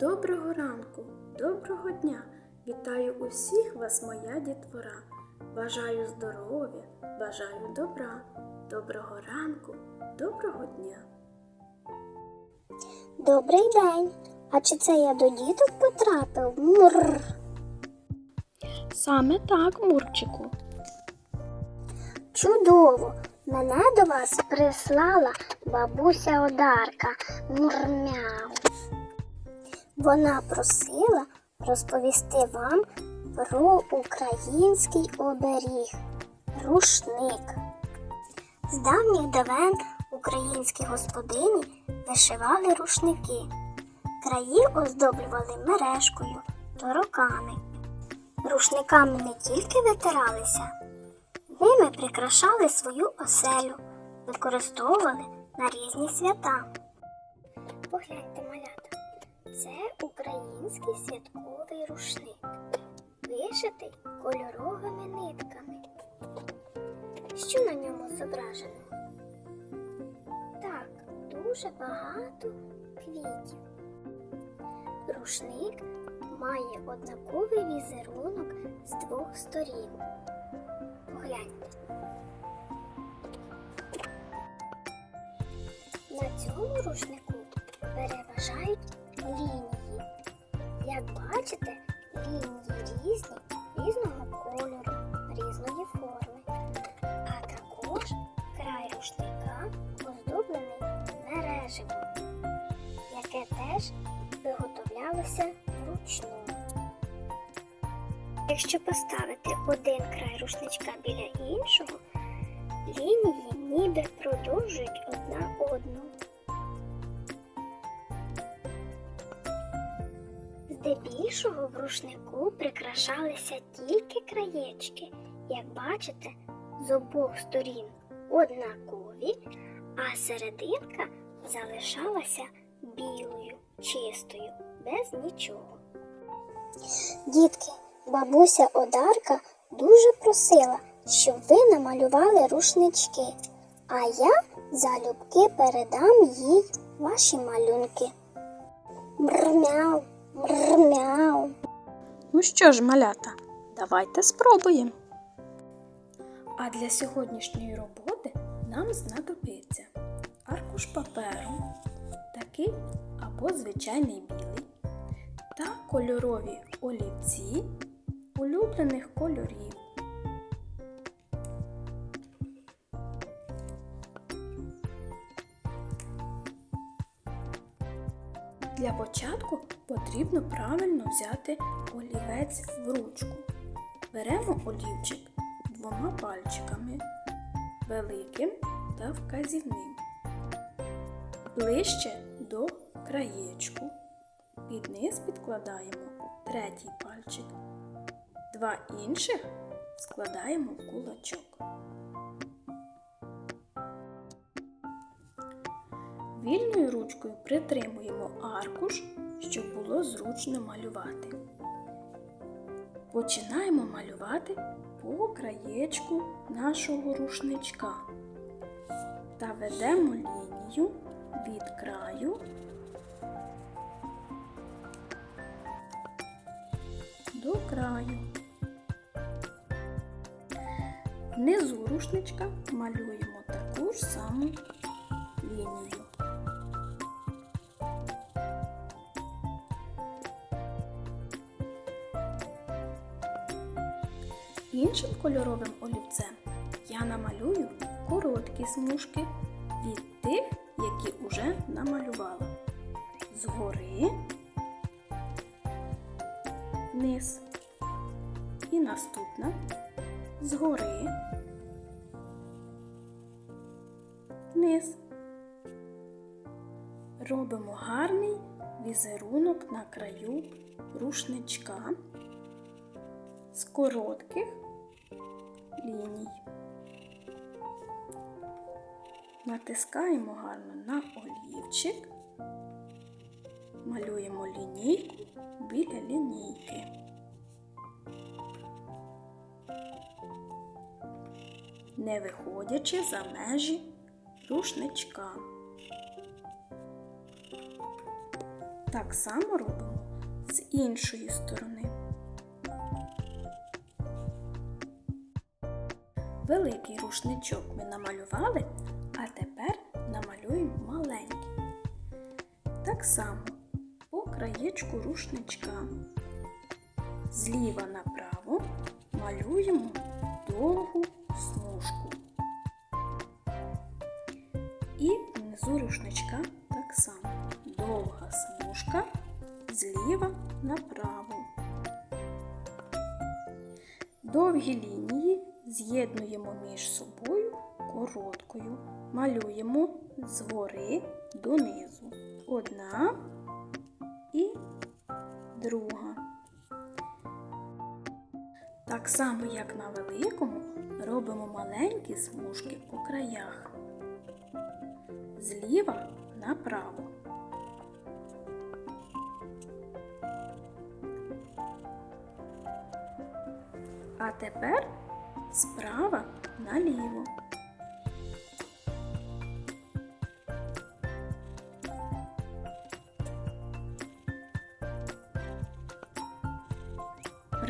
Доброго ранку, доброго дня! Вітаю усіх вас, моя дітвора. Бажаю здоров'я, бажаю добра, доброго ранку, доброго дня. Добрий день. А чи це я до діток потрапив? Мур. Саме так, Мурчику. Чудово. Мене до вас прислала бабуся Одарка. Мурмяу. Вона просила розповісти вам про український оберіг рушник. З давніх давен українські господині вишивали рушники. Краї оздоблювали мережкою, тороками. Рушниками не тільки витиралися, ними прикрашали свою оселю, використовували на різні свята. Погляньте, малята, це український святковий рушник, вишитий кольоровими нитками. Що на ньому зображено? Так, дуже багато квітів. Рушник має однаковий візерунок з двох сторін. Погляньте. На цьому рушнику переважають лінії. Як бачите, лінії різні, різного кольору, різної форми. А також край рушника оздоблений мереживом, яке теж виготовлялося вручну. Якщо поставити один край рушничка біля іншого, лінії ніби продовжують одна одну. Здебільшого в рушнику прикрашалися тільки краєчки, як бачите, з обох сторін однакові, а серединка залишалася білою, чистою, без нічого. Дітки, бабуся Одарка дуже просила, щоб ви намалювали рушнички, а я залюбки передам їй ваші малюнки. Мрмяу, мрмяу. Ну що ж, малята, давайте спробуємо. А для сьогоднішньої роботи нам знадобиться аркуш паперу, такий або звичайний білий, та кольорові олівці улюблених кольорів. Для початку потрібно правильно взяти олівець в ручку. Беремо олівчик двома пальчиками, великим та вказівним. Ближче до краєчку. Під низ підкладаємо третій пальчик. Два інших складаємо в кулачок. Вільною ручкою притримуємо аркуш, щоб було зручно малювати. Починаємо малювати по краєчку нашого рушничка та ведемо лінію від краю до краю. Внизу рушничка малюємо таку ж саму лінію. Іншим кольоровим олівцем я намалюю короткі смужки від тих, які уже намалювала. Згори вниз. І наступна згори вниз. Робимо гарний візерунок на краю рушничка з коротких Натискаємо гарно на олівчик, малюємо лінійку біля лінійки. Не виходячи за межі рушничка. Так само робимо з іншої сторони. Великий рушничок ми намалювали, а тепер намалюємо маленький. Так само по краєчку рушничка. Зліва направо малюємо довгу смужку. І внизу рушничка так само. Довга смужка зліва направо. Довгі лінії з'єднуємо між собою короткою. Малюємо згори донизу. Одна і друга. Так само, як на великому, робимо маленькі смужки по краях. Зліва направо. А тепер справа наліво.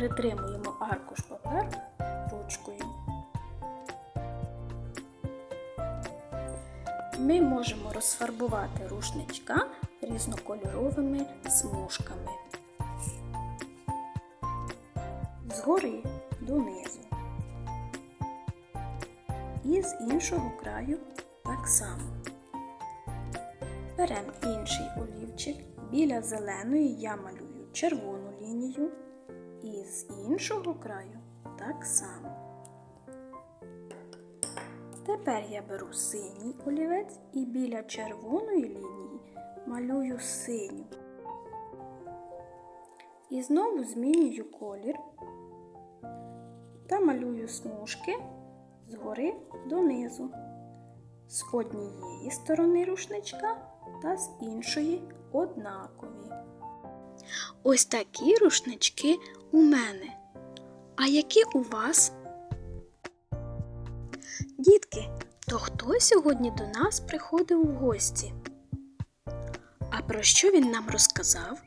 Притримуємо аркуш паперу ручкою. Ми можемо розфарбувати рушничка різнокольоровими смужками. Згори донизу. І з іншого краю так само. Беремо інший олівчик. Біля зеленої я малюю червону лінію. І з іншого краю так само. Тепер я беру синій олівець і біля червоної лінії малюю синю. І знову змінюю колір та малюю смужки згори донизу, з однієї сторони рушничка та з іншої однакові. Ось такі рушнички у мене. А які у вас? Дітки, то хто сьогодні до нас приходив у гості? А про що він нам розказав?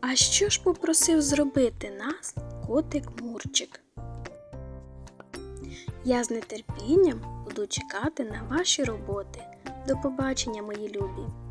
А що ж попросив зробити нас котик Мурчик? Я з нетерпінням буду чекати на ваші роботи. До побачення, мої любі!